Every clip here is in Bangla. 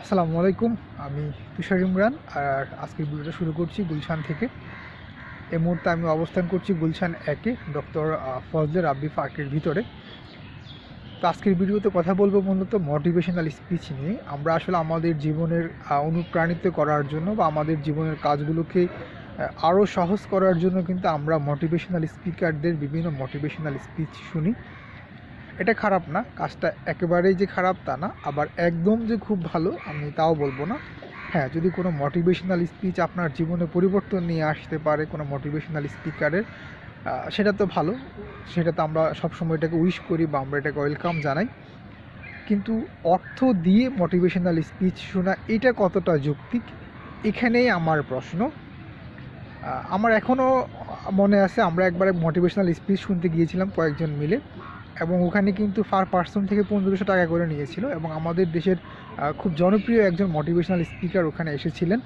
আসসালামু আলাইকুম, আমি তুষার ইমরান আর আজকের ভিডিওটা শুরু করছি গুলশান থেকে। এই মুহূর্তে আমি অবস্থান করছি গুলশান একে, ডক্টর ফজলে রাব্বি ফাঁকের ভিতরে। তো আজকের ভিডিওতে কথা বলব মূলত মোটিভেশনাল স্পিচ নিয়ে। আমরা আসলে আমাদের জীবনের অনুপ্রাণিত করার জন্য বা আমাদের জীবনের কাজগুলোকে আরও সহজ করার জন্য কিন্তু আমরা মোটিভেশনাল স্পিকারদের বিভিন্ন মোটিভেশনাল স্পিচ শুনি। এটা খারাপ না, কাজটা একেবারেই যে খারাপ তা না, আবার একদম যে খুব ভালো আমি তাও বলব না। হ্যাঁ যদি কোনো মোটিভেশনাল স্পিচ আপনার জীবনে পরিবর্তন নিয়ে আসতে পারে কোনো মোটিভেশনাল স্পিকারের সেটা তো ভালো। সেটা তো আমরা সবসময় এটাকে উইশ করি বা আমরা এটাকে ওয়েলকাম জানাই। কিন্তু অর্থ দিয়ে মোটিভেশনাল স্পিচ শোনা, এটা কতটা যৌক্তিক? এখানেই আমার প্রশ্ন। আমার এখনও মনে আছে, আমরা একবার মোটিভেশনাল স্পিচ শুনতে গিয়েছিলাম কয়েকজন মিলে। এবং ওখানে কিন্তু পার পার্সন থেকে পনেরোশো টাকা করে নিয়েছিল এবং আমাদের দেশের খুব জনপ্রিয় একজন মোটিভেশনাল স্পিকার ওখানে এসেছিলেন।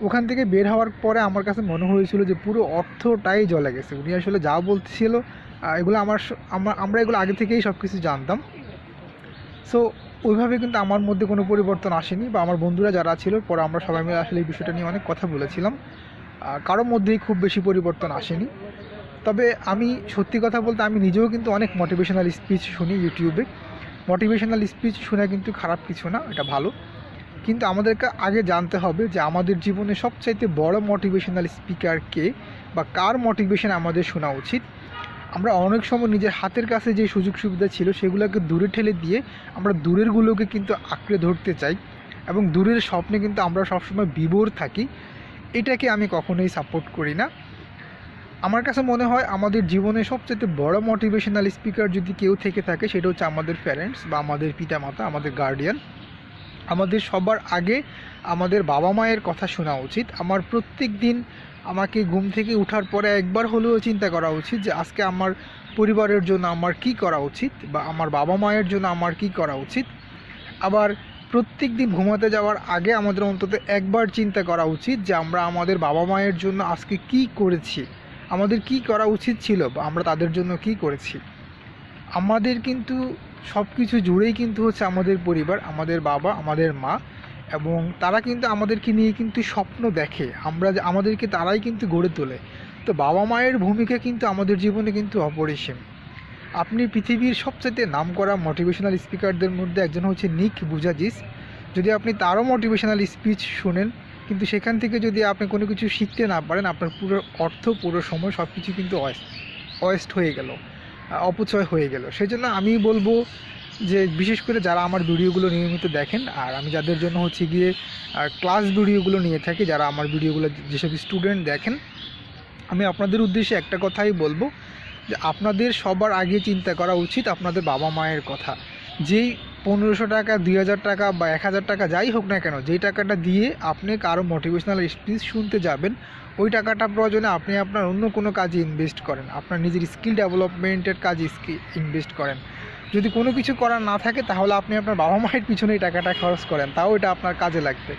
ওখান থেকে বের হওয়ার পরে আমার কাছে মনে হয়েছিল যে পুরো অর্থটাই জলে গেছে। উনি আসলে যা বলতেছিল আহ, এগুলো আমরা- আমরা এগুলো আগে থেকেই সব কিছু জানতাম। সো ওইভাবে কিন্তু আমার মধ্যে কোনো পরিবর্তন আসেনি বা আমার বন্ধুরা যারা ছিল পরে আমরা সবাই মিলে আসলে এই বিষয়টা নিয়ে অনেক কথা বলেছিলাম। কারোর মধ্যেই খুব বেশি পরিবর্তন আসেনি। তবে আমি সত্যি কথা বলতে আমি নিজেও কিন্তু অনেক মোটিভেশনাল স্পিচ শুনি ইউটিউবে মোটিভেশনাল স্পিচ শোনা কিন্তু খারাপ কিছু না, এটা ভালো। কিন্তু আমাদেরকে আগে জানতে হবে যে আমাদের জীবনে সবচাইতে বড় মোটিভেশনাল স্পিকার কে বা কার মোটিভেশন আমাদের শোনা উচিত। আমরা অনেক সময় নিজের হাতের কাছে যে সুযোগ সুবিধা ছিল সেগুলোকে দূরে ঠেলে দিয়ে আমরা দূরেরগুলোকে কিন্তু আঁকড়ে ধরতে চাই এবং দূরের স্বপ্নে কিন্তু আমরা সবসময় বিভোর থাকি। এটাকে আমি কখনোই সাপোর্ট করি না। আমার কাছে মনে হয় আমাদের জীবনে সবচেয়ে বড় মোটিভেশনাল স্পিকার যদি কেউ থেকে থাকে, সেটা হচ্ছে আমাদের প্যারেন্টস বা আমাদের পিতামাতা, আমাদের গার্ডিয়ান আমাদের সবার আগে আমাদের বাবা মায়ের কথা শোনা উচিত। আমার প্রত্যেক দিন আমাকে ঘুম থেকে ওঠার পরে একবার হলেও চিন্তা করা উচিত যে আজকে আমার পরিবারের জন্য আমার কি করা উচিত বা আমার বাবা মায়ের জন্য আমার কি করা উচিত। আবার প্রত্যেক দিন ঘুমাতে যাওয়ার আগে আমাদের অন্তত একবার চিন্তা করা উচিত যে আমরা আমাদের বাবা মায়ের জন্য আজকে কি করেছি। আমাদের কি করা উচিত ছিল বা আমরা তাদের জন্য কি করেছি? আমাদের কিন্তু সব কিছু জুড়েই কিন্তু হচ্ছে আমাদের পরিবার, আমাদের বাবা, আমাদের মা এবং তারা কিন্তু আমাদেরকে নিয়ে কিন্তু স্বপ্ন দেখে। আমরা আমাদেরকে তারাই কিন্তু গড়ে তোলে। তো বাবা মায়ের ভূমিকা কিন্তু আমাদের জীবনে কিন্তু অপরিসীম। আপনি পৃথিবীর সবচেয়ে নামকরা মোটিভেশনাল স্পিকারদের মধ্যে একজন হচ্ছে নিক বুজাজিস। যদি আপনি তারও মোটিভেশনাল স্পিচ শুনেন কিন্তু সেখান থেকে যদি আপনি কোনো কিছু শিখতে না পারেন, আপনার পুরো অর্থ, পুরো সময় সব কিছু কিন্তু ওয়েস্ট হয়ে গেল অপচয় হয়ে গেল। সেই জন্য আমি বলব যে বিশেষ করে যারা আমার ভিডিওগুলো নিয়মিত দেখেন, আর আমি যাদের জন্য হচ্ছে গিয়ে ক্লাস ভিডিওগুলো নিয়ে থাকি, যারা আমার ভিডিওগুলো যেসব স্টুডেন্ট দেখেন, আমি আপনাদের উদ্দেশ্যে একটা কথাই বলব যে আপনাদের সবার আগে চিন্তা করা উচিত আপনাদের বাবা মায়ের কথা। যেই পনেরোশো টাকা, দুই হাজার টাকা বা এক হাজার টাকা যাই হোক না কেন, যেই টাকাটা দিয়ে আপনি কারও মোটিভেশনাল স্পিচ শুনতে যাবেন, ওই টাকাটা প্রয়োজনে আপনি আপনার অন্য কোনো কাজে ইনভেস্ট করেন। আপনার নিজের স্কিল ডেভেলপমেন্টের কাজে ইনভেস্ট করেন। যদি কোনো কিছু করার না থাকে, তাহলে আপনি আপনার বাবা মায়ের পিছনে এই টাকাটা খরচ করেন। তাও এটা আপনার কাজে লাগবে।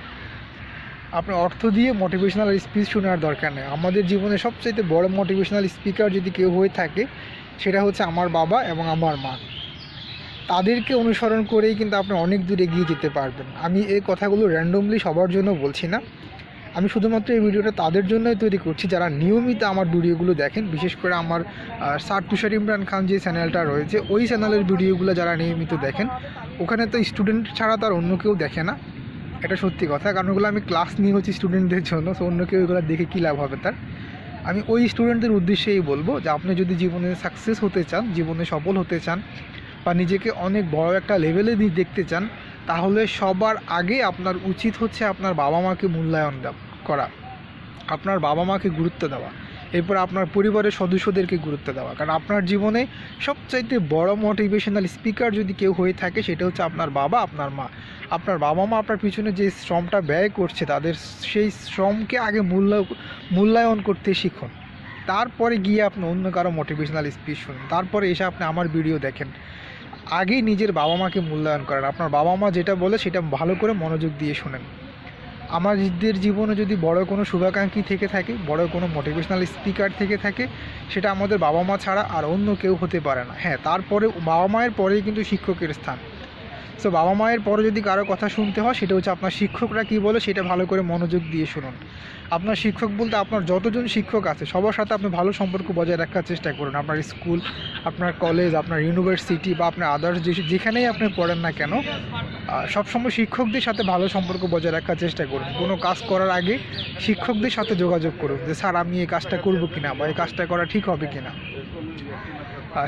আপনি অর্থ দিয়ে মোটিভেশনাল স্পিচ শোনার দরকার নেই। আমাদের জীবনে সবচাইতে বড় মোটিভেশনাল স্পিকার যদি কেউ হয়ে থাকে, সেটা হচ্ছে আমার বাবা এবং আমার মা। তাদেরকে অনুসরণ করেই কিন্তু আপনি অনেক দূর এগিয়ে যেতে পারবেন। আমি এই কথাগুলো র্যান্ডমলি সবার জন্য বলছি না। আমি শুধুমাত্র এই ভিডিওটা তাদের জন্যই তৈরি করছি, যারা নিয়মিত আমার ভিডিওগুলো দেখেন, বিশেষ করে আমার স্যার তুষার ইমরান খান যে চ্যানেলটা রয়েছে, ওই চ্যানেলের ভিডিওগুলো যারা নিয়মিত দেখেন, ওখানে তো স্টুডেন্ট ছাড়া তার অন্য কেউ দেখে না। এটা সত্যি কথা, কারণ ওগুলো আমি ক্লাস নিয়ে হচ্ছি স্টুডেন্টদের জন্য তো অন্য কেউ এগুলো দেখে কী লাভ হবে তার? আমি ওই স্টুডেন্টদের উদ্দেশ্যেই বলব যে আপনি যদি জীবনে সাকসেস হতে চান, জীবনে সফল হতে চান বা নিজেকে অনেক বড় একটা লেভেলে দেখতে চান, তাহলে সবার আগে আপনার উচিত হচ্ছে আপনার বাবা মাকে মূল্যায়ন করা। আপনার বাবা মাকে গুরুত্ব দেওয়া। এরপর আপনার পরিবারের সদস্যদেরকে গুরুত্ব দেওয়া। কারণ আপনার জীবনে সবচাইতে বড় মোটিভেশনাল স্পিকার যদি কেউ হয়ে থাকে, সেটা হচ্ছে আপনার বাবা, আপনার মা। আপনার বাবা মা আপনার পিছনে যে শ্রমটা ব্যয় করছে, তাদের সেই শ্রমকে আগে মূল্য, মূল্যায়ন করতে শিখুন। তারপরে গিয়ে আপনি অন্য কারও মোটিভেশনাল স্পিচ শুনুন। তারপরে এসে আপনি আমার ভিডিও দেখেন। আগেই নিজের বাবা মাকে মূল্যায়ন করেন। আপনার বাবা মা যেটা বলে সেটা ভালো করে মনোযোগ দিয়ে শোনেন। আমাদের জীবনে যদি বড় কোনো শুভাকাঙ্ক্ষী থেকে থাকে, বড় কোনো মোটিভেশনাল স্পিকার থেকে থাকে, সেটা আমাদের বাবা মা ছাড়া আর অন্য কেউ হতে পারে না। হ্যাঁ তারপরে বাবা মায়ের পরেই কিন্তু শিক্ষকের স্থান। সো বাবা মায়ের পরে যদি কারও কথা শুনতে হয়, সেটা হচ্ছে আপনার শিক্ষকরা কী বলে, সেটা ভালো করে মনোযোগ দিয়ে শুনুন। আপনার শিক্ষক বলতে আপনার যতজন শিক্ষক আছে, সবার সাথে আপনি ভালো সম্পর্ক বজায় রাখার চেষ্টা করুন। আপনার স্কুল, আপনার কলেজ, আপনার ইউনিভার্সিটি বা আপনার আদার্স যেখানেই আপনি পড়েন না কেন সবসময় শিক্ষকদের সাথে ভালো সম্পর্ক বজায় রাখার চেষ্টা করুন। কোনো কাজ করার আগে শিক্ষকদের সাথে যোগাযোগ করুন যে, স্যার, আমি এই কাজটা করব কিনা বা এই কাজটা করা ঠিক হবে কিনা?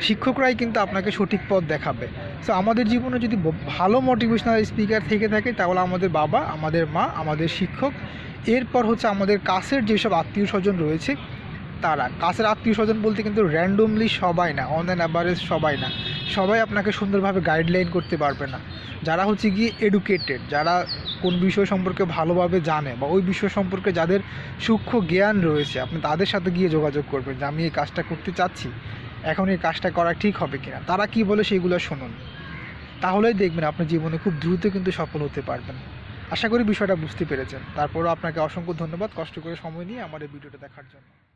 শিক্ষকরাই কিন্তু আপনাকে সঠিক পথ দেখাবে। সো আমাদের জীবনে যদি ভালো মোটিভেশনাল স্পিকার থেকে থাকে, তাহলে আমাদের বাবা, আমাদের মা, আমাদের শিক্ষক, এরপর হচ্ছে আমাদের কাছের যেসব আত্মীয় স্বজন রয়েছে, তারা। কাছের আত্মীয় স্বজন বলতে কিন্তু র্যান্ডমলি সবাই না অন অ্যান অ্যাভারেজ সবাই না। সবাই আপনাকে সুন্দরভাবে গাইডলাইন করতে পারবে না। যারা হচ্ছে গিয়ে এডুকেটেড যারা কোন বিষয় সম্পর্কে ভালোভাবে জানে বা ওই বিষয় সম্পর্কে যাদের সূক্ষ্ম জ্ঞান রয়েছে, আপনি তাদের সাথে গিয়ে যোগাযোগ করবেন যে, আমি এই কাজটা করতে চাচ্ছি। এখন এই কাজটা করা ঠিক হবে কিনা? তারা কি বলে সেগুলো শুনুন। তাহলেই দেখবেন আপনি জীবনে খুব দ্রুত কিন্তু সফল হতে পারবেন। আশা করি বিষয়টা বুঝতে পেরেছেন। তারপরও আপনাকে অসংখ্য ধন্যবাদ কষ্ট করে সময় নিয়ে আমার এই ভিডিওটা দেখার জন্য।